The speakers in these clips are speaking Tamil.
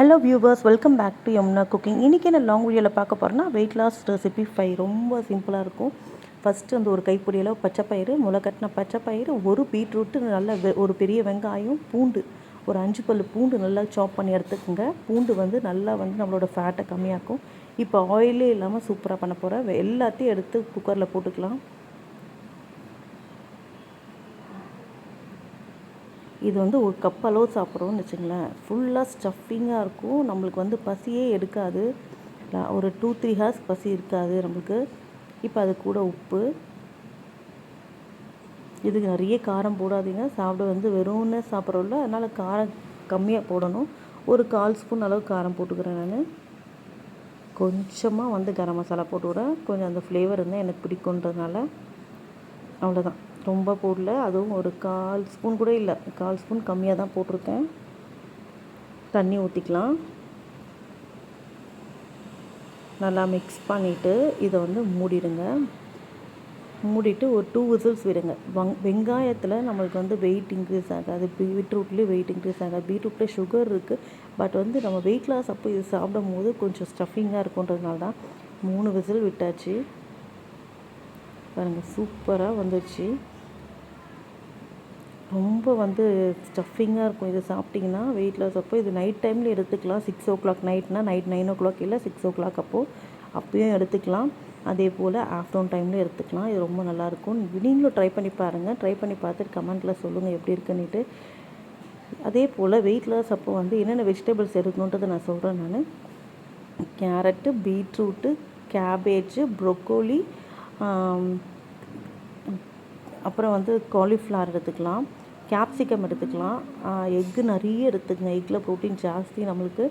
Hello viewers welcome back to Yamuna cooking இன்றைக்கி என்ன லாங் வீடியோவில் பார்க்க போகிறேன்னா வெயிட் லாஸ் ரெசிபி ஃபை ரொம்ப சிம்பிளாக இருக்கும். ஃபஸ்ட்டு அந்த ஒரு கைப்பொடியில் பச்சைப்பயிறு முளைக்கட்டின பச்சைப்பயிறு ஒரு பீட்ரூட்டு நல்ல ஒரு பெரிய வெங்காயம் பூண்டு ஒரு அஞ்சு பல்லு பூண்டு நல்லா சாப் பண்ணி எடுத்துக்கோங்க. பூண்டு வந்து நல்லா வந்து நம்மளோட ஃபேட்டை கம்மியாக்கும். இப்போ ஆயிலே இல்லாமல் சூப்பராக பண்ண போகிறேன் எல்லாத்தையும் எடுத்து குக்கரில் போட்டுக்கலாம். இது வந்து ஒரு கப் அளவு சாப்பிட்றோம்னு வச்சுங்களேன். ஃபுல்லாக ஸ்டஃபிங்காக இருக்கும். நம்மளுக்கு வந்து பசியே எடுக்காது. ஒரு டூ த்ரீ ஹார்ஸ் பசி இருக்காது நம்மளுக்கு. இப்போ அது கூட உப்பு. இதுக்கு நிறைய காரம் போடாதீங்க. சாப்பிட வந்து வெறும்னு சாப்பிட்றோம்ல அதனால் காரம் கம்மியாக போடணும். ஒரு கால் ஸ்பூன் அளவு காரம் போட்டுக்கிறேன் நான். கொஞ்சமாக வந்து கரம் மசாலா போட்டுவிட்றேன் கொஞ்சம் அந்த ஃப்ளேவர் இருந்தால் எனக்கு பிடிக்குன்றதுனால அவ்வளோதான் ரொம்ப போடல. அதுவும் ஒரு கால் ஸ்பூன் கூட இல்லை. கால் ஸ்பூன் கம்மியாக தான் போட்டிருக்கேன். தண்ணி ஊற்றிக்கலாம் நல்லா மிக்ஸ் பண்ணிவிட்டு இதை வந்து மூடிடுங்க. மூடிட்டு ஒரு டூ விசில்ஸ் விடுங்க. வங் வெங்காயத்தில் நம்மளுக்கு வந்து வெயிட் இன்க்ரீஸ் ஆகாது. பீட்ரூட்லேயும் வெயிட் இன்க்ரீஸ் ஆகாது. பீட்ரூட்டில் சுகர் இருக்குது பட் வந்து நம்ம வெயிட் லாஸ் அப்போ இது சாப்பிடும் போது கொஞ்சம் ஸ்டஃபிங்காக இருக்குன்றதுனால தான் மூணு விசில் விட்டாச்சு. பாருங்கள் சூப்பராக வந்துடுச்சு ரொம்ப வந்து ஸ்டஃபிங்காக இருக்கும். இது சாப்பிட்டிங்கன்னா வெயிட் லாஸ் அப்போ இது நைட் டைமில் எடுத்துக்கலாம். சிக்ஸ் ஓ கிளாக் நைட்னா நைட் நைன் ஓ கிளாக் இல்லை சிக்ஸ் ஓ கிளாக் அப்போது அப்பயும் எடுத்துக்கலாம். அதே போல் ஆஃப்டர்நூன் டைமில் எடுத்துக்கலாம். இது ரொம்ப நல்லாயிருக்கும் நீங்களும் ட்ரை பண்ணி பாருங்கள் ட்ரை பண்ணி பார்த்துட்டு கமெண்ட்டில் சொல்லுங்கள் எப்படி இருக்குன்னுட்டு. அதே போல் வெயிட் லாஸ் அப்போ வந்து என்னென்ன வெஜிடபிள்ஸ் எடுக்கணுன்றதை நான் சொல்கிறேன் நான். கேரட்டு பீட்ரூட்டு கேபேஜு ப்ரொக்கோலி அப்புறம் வந்து காலிஃப்ளவர் எடுத்துக்கலாம் கேப்சிகம் எடுத்துக்கலாம். எக்கு நிறைய எடுத்துக்கங்க. எக்கில் ப்ரோட்டீன் ஜாஸ்தி. நம்மளுக்கு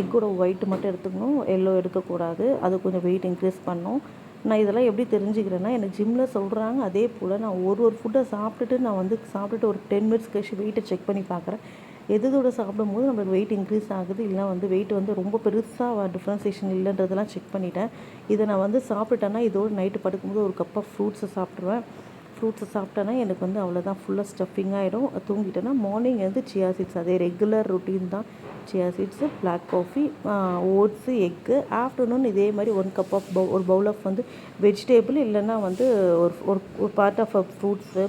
எக்கோட ஒயிட் மட்டும் எடுத்துக்கணும். எல்லோ எடுக்கக்கூடாது. அது கொஞ்சம் வெயிட் இன்க்ரீஸ் பண்ணும். நான் இதெல்லாம் எப்படி தெரிஞ்சுக்கிறேன்னா எனக்கு ஜிம்மில் சொல்கிறாங்க அதே போல் நான் ஒரு ஒரு ஃபுட்டை சாப்பிட்டுட்டு நான் வந்து சாப்பிட்டுட்டு ஒரு டென் மினிட்ஸ் கழிச்சு வெயிட்டை செக் பண்ணி பார்க்குறேன். எதோட சாப்பிடும்போது நம்மளுக்கு வெயிட் இன்க்ரீஸ் ஆகுது இல்லை வந்து வெயிட் வந்து ரொம்ப பெருசாக டிஃப்ரென்சேஷன் இல்லைன்றதெல்லாம் செக் பண்ணிட்டேன். இதை நான் வந்து சாப்பிட்டுட்டேன்னா இதோடு நைட்டு படுக்கும்போது ஒரு கப் ஆஃப் ஃப்ரூட்ஸை சாப்பிட்ருவேன் ஃப்ரூட்ஸை சாப்பிட்டேன்னா எனக்கு வந்து அவ்வளோதான் ஃபுல்லாக ஸ்டஃபிங் ஆகிடும் தூங்கிட்டேன்னா மார்னிங் வந்து சியா சீட்ஸ் அதே ரெகுலர் ரொட்டீன் தான். Chia seeds black coffee oats egg afternoon இதே மாதிரி ஒன் கப் ஆஃப் பவு ஒரு பவுல் ஆஃப் வந்து வெஜிடேபிள் இல்லைன்னா வந்து ஒரு ஒரு ஒரு பார்ட் ஆஃப் ஃப்ரூட்ஸு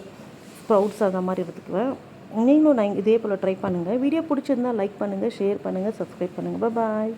ஸ்ப்ரவுட்ஸ் அந்த மாதிரி எடுத்துக்குவேன். நீங்களும் நான் இதே போல் ட்ரை பண்ணுங்கள் வீடியோ பிடிச்சிருந்தா லைக் பண்ணுங்கள் ஷேர் பண்ணுங்கள் சப்ஸ்கிரைப் பண்ணுங்கள் பாய்